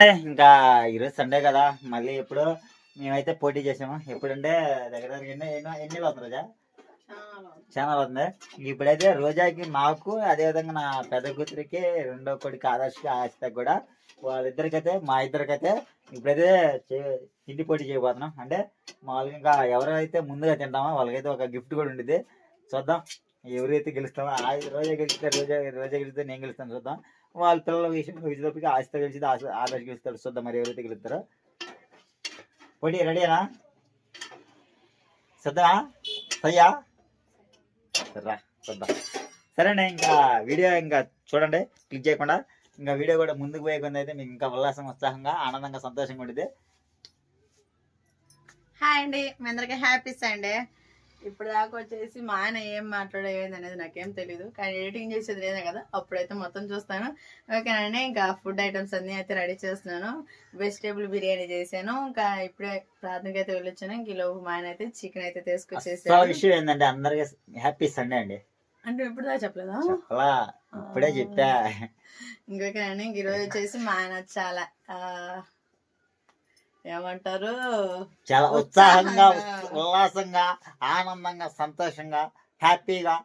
ఇంకా ఈరోజు సండే కదా మళ్ళీ ఎప్పుడు మేమైతే పోటీ చేసాము. ఎప్పుడంటే దగ్గర దగ్గర ఎన్ని ఎన్ని అవుతుంది రోజా? చాలా అవుతుంది. ఇప్పుడైతే రోజాకి మాకు అదే విధంగా నా పెద్ద కూతురికి రెండో కొడుకు ఆదర్శకి ఆశకి కూడా వాళ్ళిద్దరికైతే మా ఇద్దరికైతే ఇప్పుడైతే చే- తిండి పోటీ చేయబోతున్నాం. అంటే మామూలుగా ఇంకా ఎవరైతే ముందుగా తింటామో వాళ్ళకైతే ఒక గిఫ్ట్ కూడా ఉండేది చూద్దాం. ఎవరైతే గెలుస్తామో ఆ రోజా గెలిస్తే రోజా రోజా గెలిస్తే నేను గెలుస్తాను. చూద్దాం. వాళ్ళ పిల్లల విషయం ఆశ ఆశతో గెలిచి ఆశ ఆదర్శ గెలుస్తారు చూద్దాం మరి ఎవరైతే గెలుస్తారో? పోటీ రెడీనా సిద్ధమా? సయ్యా? సర్రా చూద్దాం. సరేనా ఇంకా వీడియో ఇంకా చూడండి క్లిక్ చేయకుండా. ఇంకా వీడియో కూడా ముందుకు పోయే అయితే మీకు ఇంకా ఉల్లాసం ఉత్సాహంగా ఆనందంగా సంతోషంగా ఉండేది హాయ్ అండి మీ అందరికీ హ్యాపీ సండే. ఇప్పుడు దాకా వచ్చేసి మా ఆయన ఏం మాట్లాడేది అనేది నాకేం తెలియదు కానీ ఎడిటింగ్ చేసేది నేనే కదా. అప్పుడైతే మొత్తం చూస్తాను. ఓకేనండి ఇంకా ఫుడ్ ఐటమ్స్ అన్ని అయితే రెడీ చేస్తున్నాను. వెజిటేబుల్ బిర్యానీ చేశాను. ఇంకా ఇప్పుడే ప్రాథమిక అయితే వెళ్ళొచ్చాను. ఇంక ఈలోపు మా ఆయన అయితే చికెన్ అయితే తీసుకొచ్చేసాను విషయం ఏంటంటే అందరికి హ్యాపీ సండే అండి. అంటే ఇప్పుడు దాకా చెప్పలేదా? చెప్పలా. ఇప్పుడే చెప్పా. ఇంకొకనండి ఇంక ఈరోజు వచ్చేసి మా ఆయన చాలా ఏమంటారు? చాలా ఉత్సాహంగా. ఉల్లాసంగా ఆనందంగా సంతోషంగా హ్యాపీగా.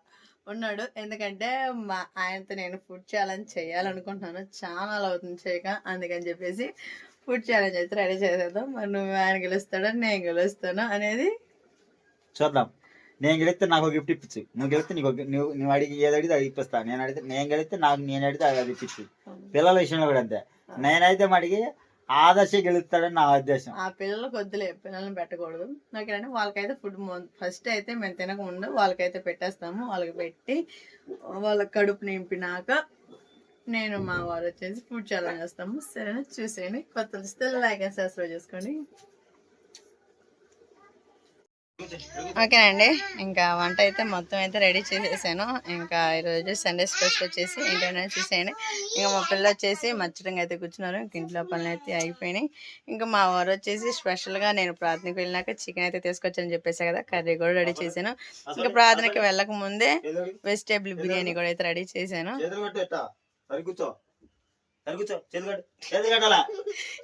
ఉన్నాడు. ఎందుకంటే మా ఆయనతో నేను ఫుడ్ ఛాలెంజ్ చేయాలనుకుంటున్నాను. చాలా అవుతుంది చేయక. అందుకని చెప్పేసి ఫుడ్ ఛాలెంజ్ అయితే రెడీ చేసేద్దాం. మరి నువ్వు ఆయన గెలుస్తాడో నేను గెలుస్తాను అనేది చూద్దాం. నేను గెలిస్తే నాకు గిఫ్ట్ ఇప్పించు నువ్వు గెలిస్తే నీకు నువ్వు నువ్వు అడిగి ఏది అడిగితే అది ఇప్పిస్తా. నేను అడిగితే నేను గెలిస్తే నాకు నేను అడిగితే అది ఇప్పించు పిల్లల విషయంలో కూడా అంతే. నేనైతే మడిగి ఆదర్శ గెలుస్తాడని నా ఉద్దేశం. ఆ పిల్లలకు వద్దులే పిల్లల్ని పెట్టకూడదు. నాకేంటంటే వాళ్ళకైతే ఫుడ్ ఫస్ట్ అయితే మేము తినక ముందు వాళ్ళకైతే పెట్టేస్తాము. వాళ్ళకి పెట్టి వాళ్ళ కడుపు నింపినాక నేను మా వారు వచ్చేసి ఫుడ్ ఛాలెంజ్ చేస్తాము. సరేనా? చూసేయండి. కొత్త వస్తే లైక్ అండ్ సబ్స్క్రైబ్ చేసుకోండి. ఓకేనండి. ఇంకా వంట అయితే మొత్తం అయితే రెడీ చేసేసాను. ఇంకా ఈరోజు సండే స్పెషల్ వచ్చేసి ఏంటంటే చూసేయండి. ఇంకా మా పిల్ల వచ్చేసి మచ్చటంగా అయితే కూర్చున్నారు. ఇంక ఇంట్లో పనులు అయితే అయిపోయినాయి. ఇంకా మా వారు వచ్చేసి స్పెషల్గా నేను ప్రార్థనకి వెళ్ళినాక చికెన్ అయితే తీసుకొచ్చని చెప్పేసా కదా కర్రీ కూడా రెడీ చేశాను. ఇంకా ప్రార్థనకి వెళ్ళక ముందే వెజిటేబుల్ బిర్యానీ కూడా అయితే రెడీ చేశాను.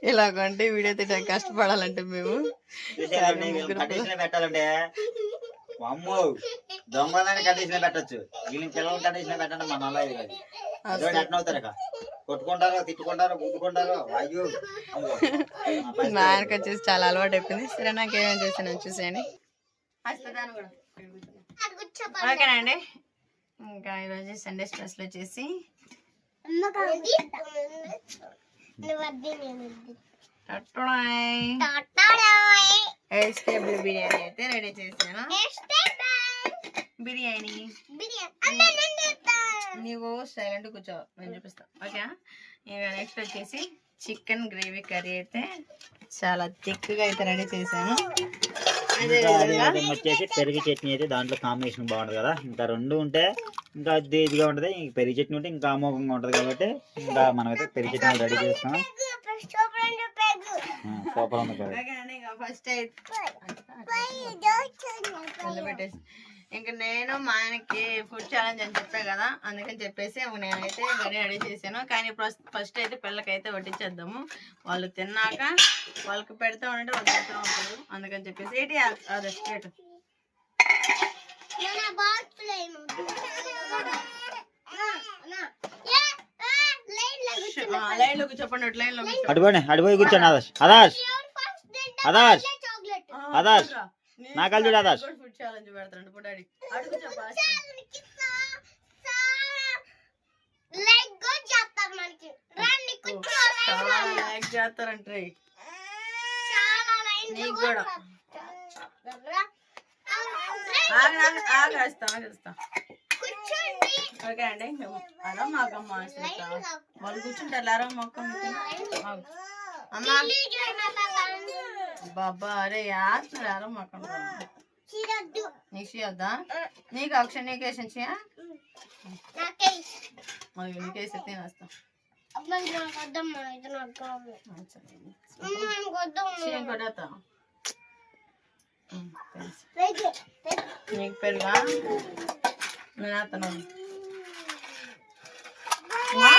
ఇలాగంటే వీడియో అయితే కష్టపడాలంటే మేము పెట్టాలంటే? అమ్మో దొంగలని కండిషన్ పెట్టచ్చు. వీళ్ళని పిల్లల కండిషన్ పెట్టండి మన అదొకటి ఎట్లా అవుతారు? కొట్టుకుంటారు తిట్టుకుంటారు గుద్దుకుంటారు అయ్యో. మా ఆయనకి వచ్చేసి చాలా అలవాటు అయిపోయింది. సరే నాకు ఏమేమి చేశాను చూసేయండి. ఓకేనండి. ఇంకా ఈరోజు సండే స్పెషల్ వచ్చేసి వెజిటేబుల్ బిర్యానీ అయితే రెడీ చేశాను బిర్యానీ నీవు సైలెంట్ కూర్చో నేను చూపిస్తా ఓకే ఇక నెక్స్ట్ వచ్చేసి చికెన్ గ్రేవీ కర్రీ అయితే చాలా థిక్గా అయితే రెడీ చేశాను అదే వచ్చేసి పెరుగు చట్నీ అయితే దాంట్లో కాంబినేషన్ బాగుంటది కదా ఇంకా రెండు ఉంటే ఇంకా అది ఇదిగా ఉంటది. ఇంక పెరుగు చట్నీ ఉంటే ఇంకా అమోఘంగా ఉంటది కాబట్టి ఇంకా మనమైతే పెరుగు చట్నీ రెడీ చేస్తాం. సూపర్ ఉంది ఇక ఫస్ట్ అయితే అందులో పెట్టేసి ఇంకా నేను మా ఆయనకి ఫుడ్ ఛాలెంజ్ అని చెప్పా కదా అందుకని చెప్పేసి నేనైతే రెడీ రెడీ చేశాను. కానీ ఫస్ట్ అయితే పిల్లకైతే వడ్డించేద్దాము. వాళ్ళు తిన్నాక వాళ్ళకి పెడతా ఉంటే వాళ్ళు తింటూ ఉంటారు. అందుకని చెప్పేసి ఏంటి అదే స్ట్రేట్ లైన్లోకి చెప్పండి లైన్లోకి చెప్పండి. అటుపోయి అటుపోయి కూర్చోండి ఆదర్శ్ ఆదర్శ్ ఆదర్శ్ ఆ, ఆదర్శ్, చూడురా. నేను నా కళ్ళు చూడు ఆదర్శ్. కూడా ఫుడ్ ఛాలెంజ్ పెడతాను ఇప్పుడు డాడీ అడుగు చెప్పు చాలా లైక్ చేస్తారంటే నీకు కూడా ఆగ ఆగ ఆగ వేస్తా ఆగేస్తా ఓకే అండి. మేము అలా మాకమ్మ ఆశిస్తా వాళ్ళు కూర్చుంటారు అలా మొక్క అమ్మా. బాబా అరే యాస్తున్నారు అలా మొక్క నీకు చేయొద్దా నీకు అక్షర్ నీకేసి వేసిన చేయ మరి నీకు వేస్తే. నీకు పెరుగా నేను అతను ఆ? నీకు కూడా? ఉమ్, ఓకే.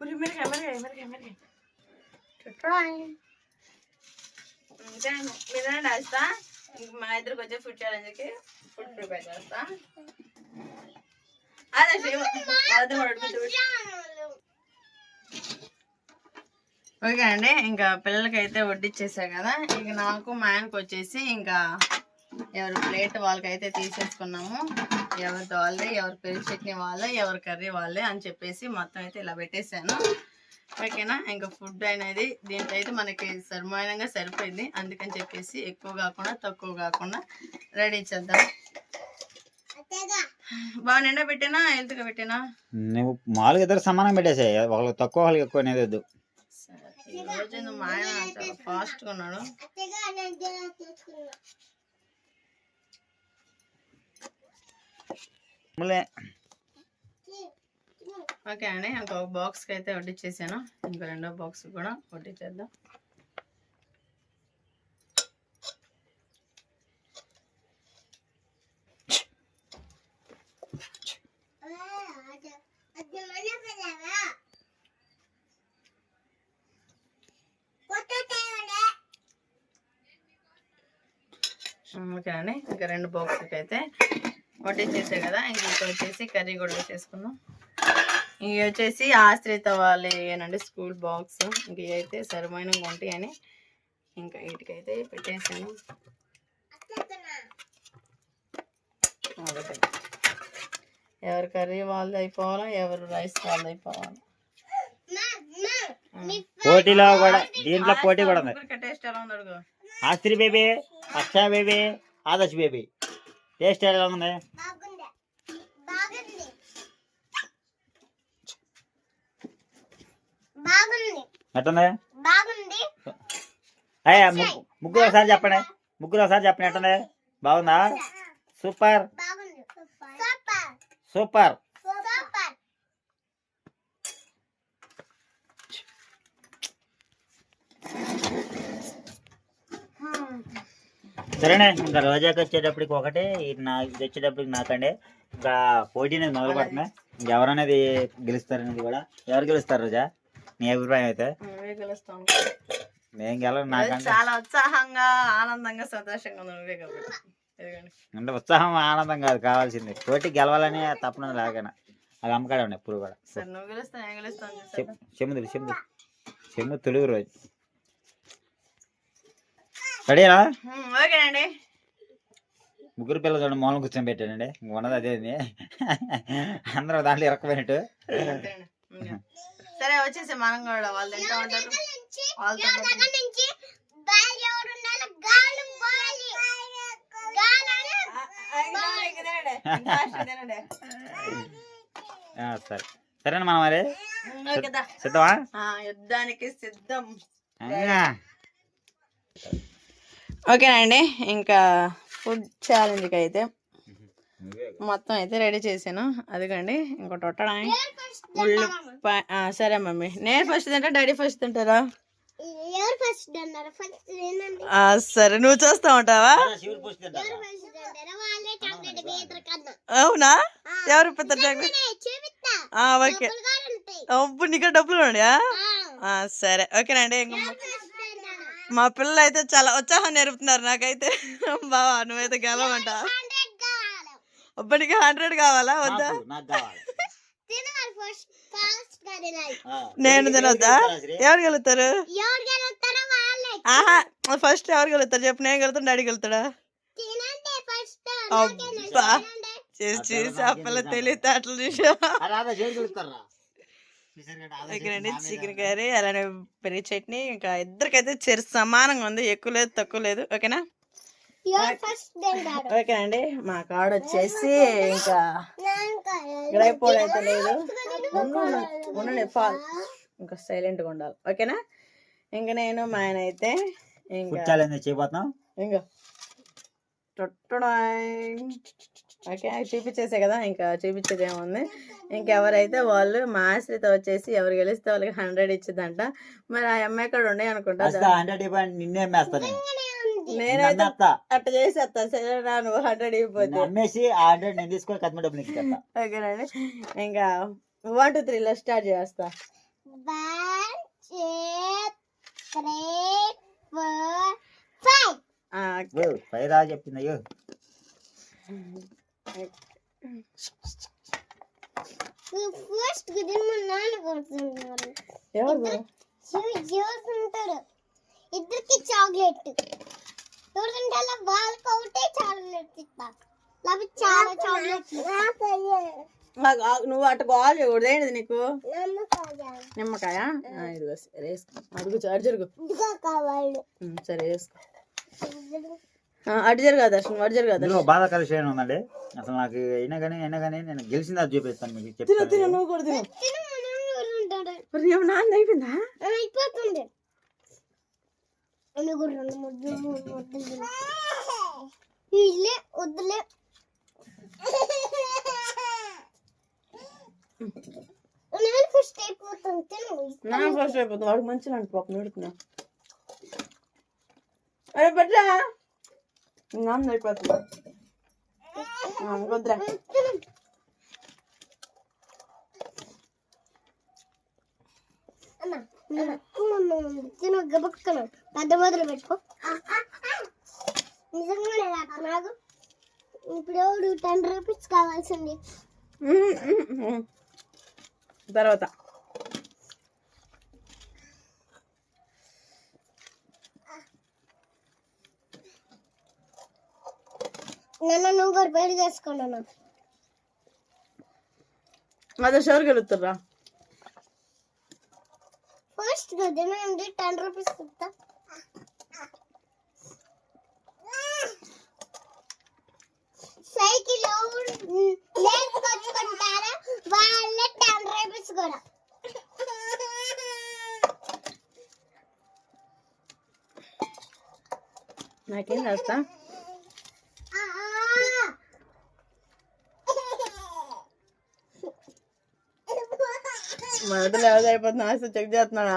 ఉరి, మెరుగు, ఇంకా మా ఇద్దరికి వచ్చే ఫుడ్ ఛాలెంజ్కి ఫుడ్ ప్రిపేర్ చేస్తా అదే ఓకే అండి ఇంకా పిల్లలకి అయితే వడ్డిచ్చేసా కదా. ఇక నాకు మా ఆయనకు వచ్చేసి ఇంకా ఎవరి ప్లేట్ వాళ్ళకైతే తీసేసుకున్నాము. ఎవరిది వాళ్ళే ఎవరి పెరుగు చట్నీ వాళ్ళే ఎవరి కర్రీ వాళ్ళే అని చెప్పేసి మొత్తం అయితే ఇలా పెట్టేశాను. ఓకేనా? ఇంకా ఫుడ్ అనేది దీంట్లో అయితే మనకి సరిమానంగా సరిపోయింది. అందుకని చెప్పేసి ఎక్కువ కాకుండా తక్కువ కాకుండా రెడీ చేద్దాం. బాగా నిండా పెట్టినా? హెల్త్గా పెట్టినా? నువ్వు మామూలుగా ఇద్దరు సమానం పెట్టేసాయి వాళ్ళకి తక్కువ వాళ్ళకి ఎక్కువ అనేది వద్దు. సరే ఈ రోజు ఏందో మా ఆయన చాలా ఫాస్ట్గా ఉన్నాడు. ఓకే అండి ఇంకొక బాక్స్కి అయితే వడ్డిచ్చేసాను. ఇంకో రెండో బాక్స్ కూడా వడ్డిచ్చేద్దాం. ఓకే అండి ఇంకా రెండు బాక్స్కి అయితే వడ్డిచ్చేసే కదా ఇంక ఇక్కడ వచ్చేసి కర్రీ కూడా వేసేసుకుందాం ఇవి వచ్చేసి ఆశ్రిత వాళ్ళే ఏనండి స్కూల్ బాక్స్. ఇంక అయితే సరిమైనగా ఉంటాయని ఇంకా వీటికైతే పెట్టేసాను. ఎవరి కర్రీ వాళ్ళది అయిపోవాలా ఎవరు రైస్ వాళ్ళది అయిపోవాలా? పోటీలో కూడా దీంట్లో పోటీ కూడా ఉంది. Astri baby Aksha baby Adarsh baby. Taste ఎలా ఉంది? ఎట్టుంది? అయ్యా ముగ్గు- ముగ్గురు ఒకసారి చెప్పండి. ముగ్గురు ఒకసారి చెప్పండి ఎట్టుంది? బాగుందా? సూపర్. బాగుంది. Super super. సూపర్. సరేనే ఇంకా రోజాకి వచ్చేటప్పటికి ఒకటి నా ఇది వచ్చేటప్పటికి నాకండి. ఇంకా పోటీ అనేది మొదలు పడుతుంది ఇంకా ఎవరనేది గెలుస్తారనేది కూడా. ఎవరు గెలుస్తారు రోజా? నీ అభిప్రాయం అయితే? నేను గెలవను నాకంటే. చాలా ఉత్సాహంగా ఆనందంగా సంతోషంగా నువ్వే. అంటే ఉత్సాహం ఆనందం కాదు కావాల్సింది. పోటీ గెలవాలని తప్పన లాగాన. అది అమ్మకాడే ఉన్నాయి ఎప్పుడు కూడా. సరే నువ్వు గెలుస్తా నేను గెలుస్తాను చూసావా? చెమ్- చెమ్ముదులు చెమ్ముదు చెమ్ము తెలుగు రోజు. రెడీనా? ఓకేనండి. ముగ్గురు పిల్లలు చూడండి మూలం కూర్చొని పెట్టానండి. ఇంక ఉన్నది అదే అందరూ దాంట్లో ఇరకపోయినట్టు. సరే వచ్చేసి మనం కూడా. వాళ్ళు తింటా ఉంటారు సరే. సరేనా మనం మరి? సిద్ధమా? యుద్ధానికి సిద్ధం. ఓకేనండి ఇంకా ఫుడ్ ఛాలెంజ్కి అయితే మొత్తం అయితే రెడీ చేశాను. అదిగండి ఇంకోటి ఒట్టడానికి ఉల్లిపాయ సరే మమ్మీ. నేను ఫస్ట్ తింటా డాడీ ఫస్ట్ తింటారా? ఎవరు ఫస్ట్ అన్నారు ఫస్ట్ ఏంటంటే ఆ, సరే నువ్వు చూస్తా ఉంటావా? అవునా? ఎవరు పెద్ద ఓకే. అప్పుడు నీకు డబ్బులు ఉన్నాయా? సరే ఓకేనండి ఇంక మా పిల్లలు అయితే చాలా ఉత్సాహం నేర్పుతున్నారు నాకైతే. బావా నువ్వైతే గెలవమంట హండ్రెడ్ కావాలి. అబ్బా నీకు హండ్రెడ్ కావాలా వద్దా? నాకు నాకు కావాలి. తినాలి ఫస్ట్ ఫాస్ట్గా తినాలి. ఆ. నేను తినొద్దా? ఎవరు గెలుతారు ఎవరు గెలుస్తారో వాళ్ళే. ఆహా ఫస్ట్ ఎవరు గెలుతారు చెప్పు నేను గెలుతాను డాడీ గెలుతాడా అబ్బా. చేసి చేసి ఆ పిల్ల తెలియదు చూసా మీద చికెన్ కర్రీ అలానే పెరుగు చట్నీ ఇంకా ఇద్దరికైతే చెరు సమానంగా ఉంది. ఎక్కువ లేదు తక్కువ లేదు. ఓకేనా? తింటారు ఓకేనండి. మా కాడ వచ్చేసి ఇంకా గ్రైప్ అయితే లేదు. ఉండు, ఉండండి ఫాల్. ఇంకా సైలెంట్గా ఉండాలి. ఓకేనా? ఇంకా నేను మా ఆయన అయితే ఇంకా ఇంకా. ఓకే అవి చూపించేసే కదా ఇంకా చూపించేది ఏముంది ఇంకెవరైతే వాళ్ళు మా ఆశ్రిత వచ్చేసి ఎవరు గెలిస్తే వాళ్ళకి హండ్రెడ్ ఇచ్చిందంట మరి ఆ అమ్మాయి కూడా ఉండే అనుకుంటా? హండ్రెడ్ ఇవ్వండి నిన్నే మేస్తా నేను. నేనైతే చేసేస్తా సరేనా నువ్వు హండ్రెడ్ హండ్రెడ్ నేను తీసుకొని డబ్బులు ఓకేనండి. ఇంకా వన్ టూ త్రీలో స్టార్ట్ చేస్తా. One two three four five. ఆ, ఓ, పై రా చెప్పింది అయ్యో. ఫస్ట్ మా నాన్న కొడుతున్నారు ఎవరు ఉంటాడు ఇద్దరికి చాక్లెట్ ఎవరికంటే అలా వాళ్ళకి ఒకటే చాక్లెట్ ఇస్తా చాలా చాక్లెట్ నువ్వు అటు గోల్ చేయకూడదు నీకు? నిమ్మకాయ. ఆ, ఇదిగో సరే వేసుకో. అడుగు ఉమ్, సరే వేసుకో. అటు జరుగు దర్శనం అటు జరుగు ఇందులో దర్శనం బాధాకర విషయం ఉందండి. అసలు నాకు అయినా కానీ అయినా కానీ నేను గెలిచింది అది చూపిస్తాను మీకు తిను తిను చెప్తాను నువ్వు కూడా తిను. తిను మా నాన్న ఎవరు ఉంటాడు. మరి ఏమన్నా నాన్న అయిపోయిందా? అయిపోతుంది. అని కూడా రెండు ముద్దులు మూడు ముద్దులు తిను. ఇల్లే వద్దులే. నేను ఫస్ట్ అయిపోతాను తిను. నా ఫస్ట్ అయిపోతుంది వాడికి మంచిగా అంటు పాపం అరే పట్రా నాన్న అయిపోతుంది వద్దురా తిను గబక్కను పెద్ద మొదలు పెట్టుకో నిజంగానే నాకు నాకు ఇప్పుడు టెన్ రూపీస్ కావాల్సింది. తర్వాత. నన్ను నువ్వు కూడా పెళ్ళి చేసుకున్నాను అదే షోర్ గెలుతుర్రా ఫస్ట్ తినండి టెన్ రూపీస్ ఇస్తా సైకిల్ నేర్చుకొచ్చుకుంటారా వాళ్ళే టెన్ రూపీస్ కూడా. నాకేం చేస్తా ఆ, మొదలు ఎవరు అయిపోతుంది. ఆశ చెక్ చేస్తున్నాడా?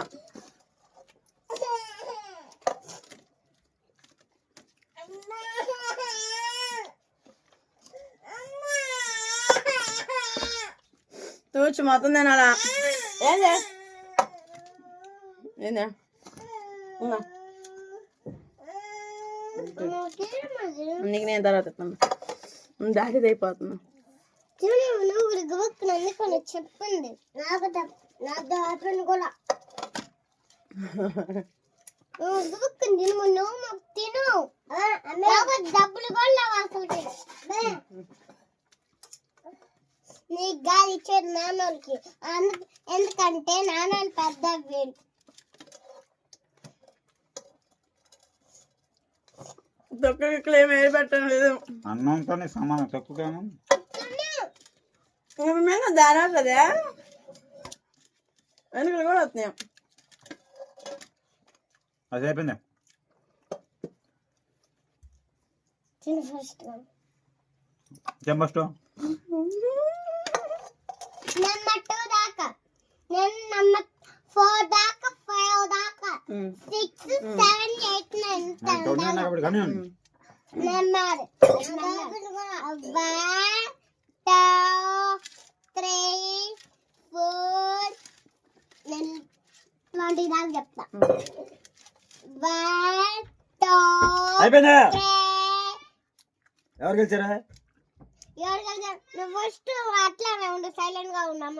తూచి మొత్తం తినాలా? ఏందే ఏందే. నాకేం నేను తర్వాత దాటిది అయిపోతున్నా తిను నువ్వు కూడా గబుక్కున అందుకొని చెప్పింది. నాకు తప్ప- నా దాపని కూడా. నువ్వు తిను నువ్వు మాకు తిను లేకపోతే డబ్బులు కూడా లేవు అసలు నీకు గాలి నాన్నోళ్ళకి. ఎందుకంటే నాన్నోళ్ళు పెద్ద వీళ్ళు ఇక్కడ పెట్టడం లేదు. సమానం తక్కువగాను ఇంకా మీద దారాట్లేదే వెనుకలు కూడా వస్తున్నాయి అది అయిపోయింది తిను ఫస్ట్ చెంబస్ట్ నమ్మ టూ దాకా నేను నమ్మ ఫోర్ దాకా ఫైవ్ దాకా ఉమ్. Six seven eight nine ten కాబట్టి కానీ number one two three four నేను ట్వంటీ దాకా చెప్తా వన్ టూ అయిపోయిందా? త్రీ ఎవరు గెలిచారా? ఎవరు నువ్వు ఫస్ట్ అట్లానే ఉండు సైలెంట్గా ఉండు అమ్మ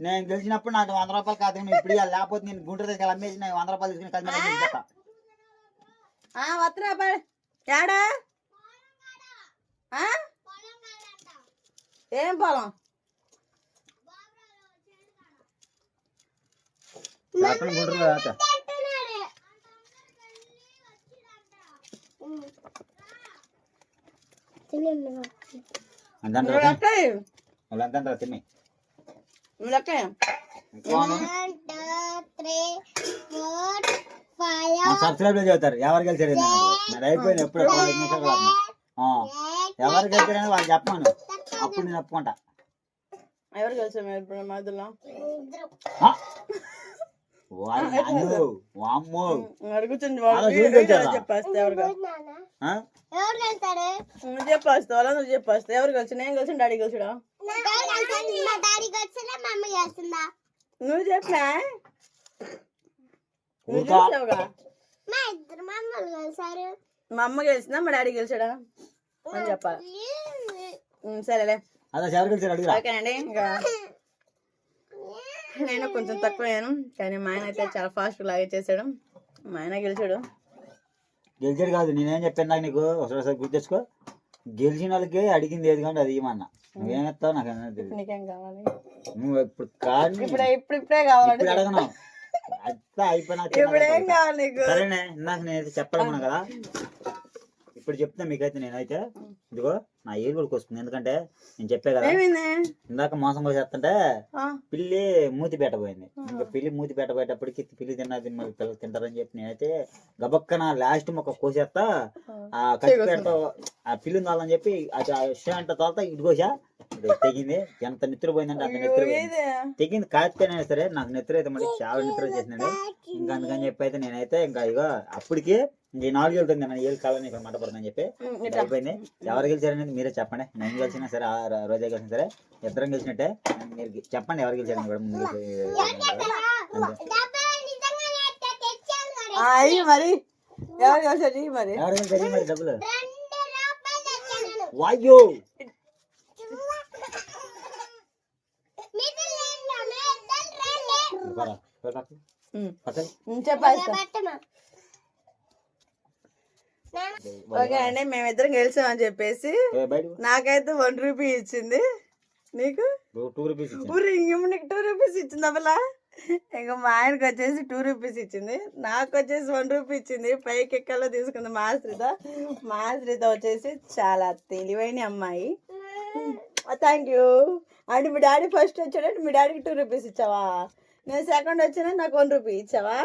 నేను గెలిచినప్పుడు నాకు వంద రూపాయలు కాదు ఇప్పుడు లేకపోతే నేను గుంటూరు దగ్గర అమ్మేసి నేను వంద రూపాయలు తీసుకుని కలిసి ఆ వత్తురా పడి ఏడా ఆ? ఏం పొలం లేకపోతే గుంటూరు తాత అంటున్నాడు. ఉమ్. తినండి అంతే నువ్వు లెక్క సబ్స్క్రైబ్ చదువుతారు. ఎవరు గెలిచారు. నాది అయిపోయింది ఎప్పుడు? ఎవరు గెలిచారని వాళ్ళు చెప్పమను. అప్పుడు నేను ఒప్పుకుంటా. ఎవరు ఇప్పుడు మధ్యలో. చెప్పేస్తే నువ్వు నువ్వు చెప్పేస్తావు ఎవరు కలిసి నేను కలిసి డాడీ కలిసిడా ఎవరు వెళ్తాడు మా ఇద్దరు మా అమ్మలు కలిసారు మా అమ్మ గెలిచిందా? మా డాడీ గెలిచాడా? అని చెప్పాలి సరేలే. అదే ఎవరు కలిసి అడుగురా. ఓకేనండి ఇంకా నేను కొంచెం తక్కువయ్యాను కానీ మా ఆయన అయితే చాలా ఫాస్ట్ లాగే చేశాడు. మా ఆయన గెలిచాడు. గెలిచాడు కాదు నేనేం చెప్పాను నాకు నీకు? ఒకసారి గుర్తు తెచ్చుకో. గెలిచిన వాళ్ళకి అడిగింది ఏది కానీ అది ఇవ్వమన్నా. నువ్వేం ఇస్తావు నాకు నీకేం కావాలి? నువ్వు ఇప్పుడు కానీ ఇప్పుడే ఇప్పుడు ఇప్పుడే కావాలంటే అడగను. ఇప్పుడు ఏం కావాలి నీకు సరేనే ఇందాక నేనైతే చెప్పాలనుకున్నా కదా ఇప్పుడు చెప్తున్నా మీకైతే నేనైతే ఇదిగో నా ఏలు కూడా వస్తుంది ఎందుకంటే నేను చెప్పే కదా ఇందాక మోసం ఆ, పిల్లి మూతి పెట్టబోయింది ఇంకా పిల్లి మూతి పెట్టబోయేటప్పటికి పిల్లి తిన్నది మరి పిల్లలు తింటారని చెప్పి నేనైతే గబక్కన లాస్ట్ మొక్క కోసేస్తా ఆ కత్తి ఆ పిల్లి కావాలని చెప్పి అది ఆ విషయం అంటే తోలతా ఇటు కోసా తెగింది. ఎంత నిద్ర పోయిందంటే అంత నిద్ర పోయింది. తెగింది కాకపోయినా సరే నాకు నిద్ర అయితే మళ్ళీ చాలా నిద్ర చేసిందండి ఇంకా అందుకని చెప్పి అయితే నేనైతే ఇంకా ఇగో అప్పటికి ఇంక ఈ నాలుగు వెళ్తుంది నేను ఏళ్ళు కాలని ఇక్కడ మంట పడుతుందని చెప్పి. అయిపోయింది. ఎవరు గెలిచారనేది మీరే చెప్పండి. నేను గెలిచినా సరే రోజా గెలిచినా సరే ఇద్దరం గెలిచినట్టే మీరు చెప్పండి ఎవరు గెలిచారని కూడా ముందు మరి. ఎవరు కలిసి మరి. ఎవరు గెలిచారు? మరి డబ్బులు. రెండు ఓకే అండి మేమిద్దరం గెలిచామని చెప్పేసి నాకైతే వన్ రూపీ ఇచ్చింది. నీకు? టూ రూపీస్ నీకు టూ రూపీస్ ఇచ్చింది అవ్వలా ఇంకా మా ఆయనకి వచ్చేసి టూ రూపీస్ ఇచ్చింది. నాకు వచ్చేసి వన్ రూపీ ఇచ్చింది. పైకి ఎక్కలో తీసుకుంది మా ఆశ్రిత మా ఆశ్రిత వచ్చేసి చాలా తెలివైన అమ్మాయి. థ్యాంక్ యూ అంటే మీ డాడీ ఫస్ట్ వచ్చాడంటే మీ డాడీకి టూ రూపీస్ ఇచ్చావా? నేను సెకండ్ వచ్చినా నాకు వన్ రూపీ ఇచ్చావా.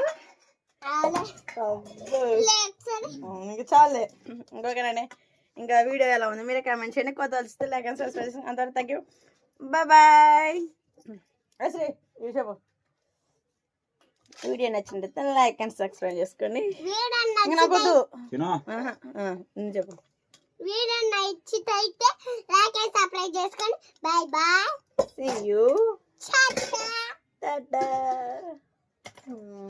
ఇంకా చాలే. ఇంకొకనండి ఇంకా వీడియో ఎలా ఉంది? మీరే కామెంట్ చేయండి. కొత్త వస్తే లైక్ అండ్ సబ్స్క్రైబ్ అంతవరకు థ్యాంక్ యూ బాయ్ బాయ్ అసలు చెప్పు. వీడియో నచ్చినట్లయితే లైక్ అండ్ సబ్స్క్రైబ్ చేసుకోండి. వీడన్న ఇంకా నాకు వద్దు. తిను. ఆహా, ఆ, నువ్వు చెప్పు. వీడన్న ఇచ్చితైతే లైక్ అండ్ సబ్స్క్రైబ్ చేసుకోండి. Bye bye see you Da-da. Hmm.